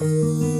Música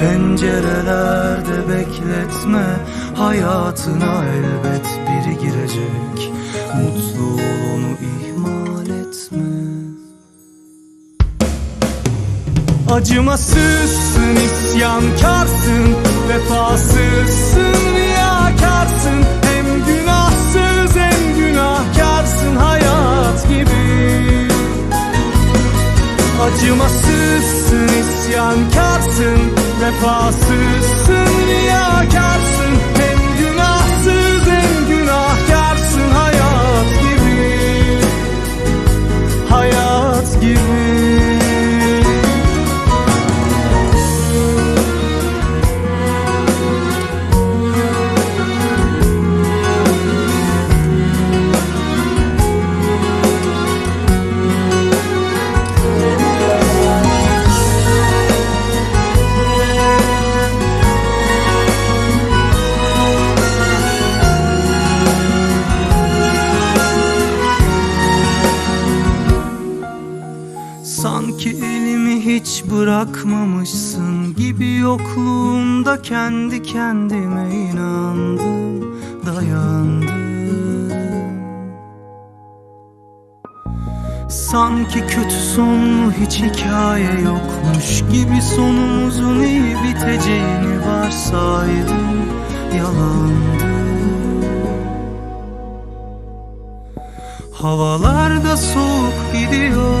Pencerelerde bekletme Hayatına elbet biri girecek. Mutluluğunu ihmal etme. Acımasızsın, isyankarsın Vefasızsın, riyakarsın. Hem günahsız hem günahkarsın hayat gibi. Acımasızsın, isyankarsın Vefasızsın, riyakarsın Hem Sanki elimi hiç bırakmamışsın gibi yokluğumda kendi kendime inandım, dayandım. Sanki kötü sonlu hiç hikaye yokmuş gibi sonumuzun iyi biteceğini varsaydım, yalandı. Havalarda soğuk gidiyor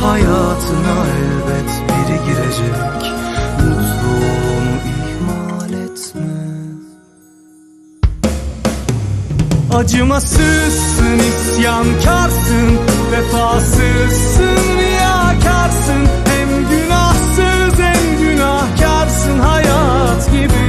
Hayatına elbet biri girecek. Mutluluğunu ihmal etme. Acımasızsın, isyankarsın Vefasızsın, riyakarsın. Hem günahsız hem günahkarsın. Hayat gibi